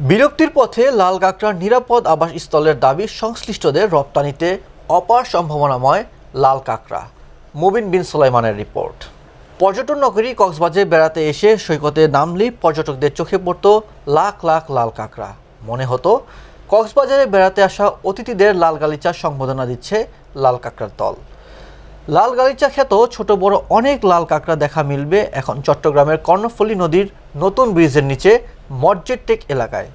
বিরক্তির পথে লাল কাঁকড়ার নিরাপদ আবাসস্থলের দাবি সংশ্লিষ্টদের রপ্তানিতে অপার সম্ভাবনাময় লাল কাঁকড়া মুবিন বিন সুলাইমানের রিপোর্ট। পর্যটন নগরী কক্সবাজারে বেড়াতে এসে সৈকতে নামলেই পর্যটকদের চোখে পড়ত লাখ লাখ লাল কাঁকড়া মনে হতো, কক্সবাজারে বেড়াতে আসা অতিথিদের লাল গালিচার সম্বোধনা দিচ্ছে লাল কাঁকড়ার দল। লাল গালিচা খ্যাত ছোট বড় অনেক লাল কাঁকড়া দেখা মিলবে এখন চট্টগ্রামের কর্ণফুলী নদীর নতুন ব্রিজের নিচে মর্জের টেক এলাকায়।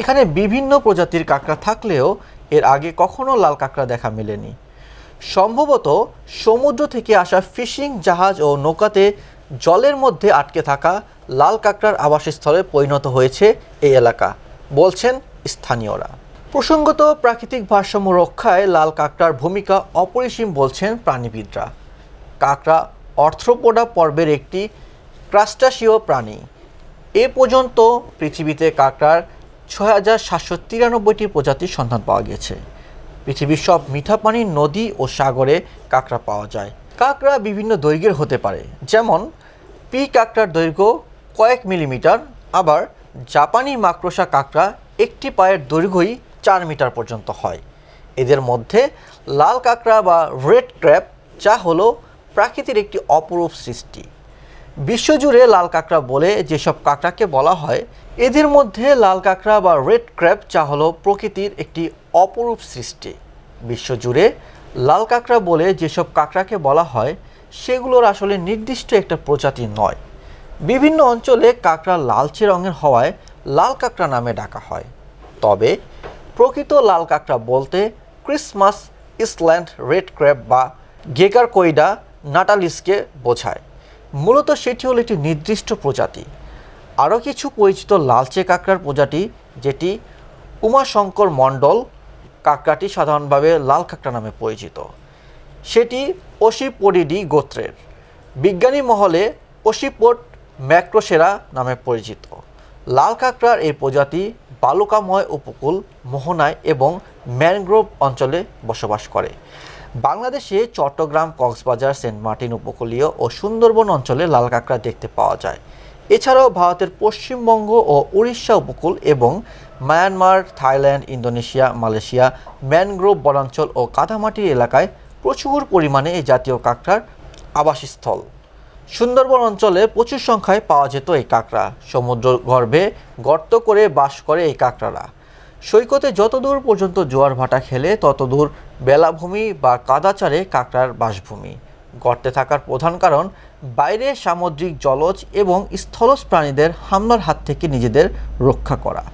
এখানে বিভিন্ন প্রজাতির কাঁকড়া থাকলেও এর আগে কখনো লাল কাঁকড়া দেখা মেলেনি। সম্ভবত সমুদ্র থেকে আসা ফিশিং জাহাজ ও নৌকাতে জলের মধ্যে আটকে থাকা লাল কাঁকড়ার আবাসস্থলে পরিণত হয়েছে এই এলাকা, বলছেন স্থানীয়রা। প্রসঙ্গত প্রাকৃতিক ভারসাম্য রক্ষায় লাল কাঁকড়ার ভূমিকা অপরিসীম বলছেন প্রাণীবিদরা। কাঁকড়া অর্থ্রোপোডা পর্বের একটি ক্রাস্টাসীয় প্রাণী। এ পর্যন্ত পৃথিবীতে কাঁকড়ার ছয় হাজার সাতশো তিরানব্বইটি প্রজাতির সন্ধান পাওয়া গেছে পৃথিবীর সব মিঠা পানির নদী ও সাগরে কাঁকড়া পাওয়া যায়। কাঁকড়া বিভিন্ন দৈর্ঘ্যের হতে পারে, যেমন পি কাঁকড়ার দৈর্ঘ্য কয়েক মিলিমিটার, আবার জাপানি মাকড়সা কাঁকড়া একটি পায়ের দৈর্ঘ্যই চার মিটার পর্যন্ত হয়। এদের মধ্যে লাল কাঁকড়া বা রেড ক্র্যাপ, যা হলো প্রাকৃতির একটি অপরূপ সৃষ্টি। বিশ্বজুড়ে লাল কাঁকড়া বলে যেসব কাঁকড়াকে বলা হয়, এদের মধ্যে লাল কাঁকড়া বা রেড ক্র্যাপ যা হলো প্রকৃতির একটি অপরূপ সৃষ্টি। বিশ্বজুড়ে লাল কাঁকড়া বলে যেসব কাঁকড়াকে বলা হয়, সেগুলোর আসলে নির্দিষ্ট একটা প্রজাতি নয়। বিভিন্ন অঞ্চলে কাঁকড়া লালচে রঙের হওয়ায় লাল কাঁকড়া নামে ডাকা হয়। তবে প্রকৃত লাল কাঁকড়া বলতে ক্রিসমাস, ইসল্যান্ড, রেড ক্র্যাপ বা গেগার কোইডা নাটালিসকে বোঝায়। মূলত সেটি হলো একটি নির্দিষ্ট প্রজাতি। আরও কিছু পরিচিত লালচে কাঁকড়ার প্রজাতি, যেটি উমাশঙ্কর মণ্ডল কাঁকড়াটি সাধারণভাবে লাল কাঁকড়া নামে পরিচিত। সেটি ওসিপোডিডি গোত্রের। বিজ্ঞানী মহলে ওসিপোড ম্যাক্রোসেরা নামে পরিচিত। লাল কাঁকড়ার এই প্রজাতি বালুকাময় উপকূল, মোহনায় এবং ম্যানগ্রোভ অঞ্চলে বসবাস করে। বাংলাদেশে চট্টগ্রাম, কক্সবাজার, সেন্ট মার্টিন উপকূলীয় ও সুন্দরবন অঞ্চলে লাল কাঁকড়া দেখতে পাওয়া যায়। এছাড়াও ভারতের পশ্চিমবঙ্গ ও উড়িষ্যা উপকূল এবং Myanmar, Thailand, Indonesia, Malaysia, mangrove বনাঞ্চল ও কাদামাটির এলাকায় প্রচুর পরিমাণে এই জাতীয় কাঁকড়ার আবাসস্থল। সুন্দরবন অঞ্চলে প্রচুর সংখ্যায় পাওয়া যেত এই কাঁকড়া। সমুদ্র গর্ভে গর্ত করে বাস করে এই কাঁকড়ারা। সৈকতে যতদূর পর্যন্ত জোয়ার ভাটা খেলে, ততদূর বেলাভূমি বা কাদাচারে কাঁকড়ার বাসভূমি। গর্তে থাকার প্রধান কারণ, বাইরে সামুদ্রিক জলজ এবং স্থলজ প্রাণীদের হামলার হাত থেকে নিজেদের রক্ষা করা।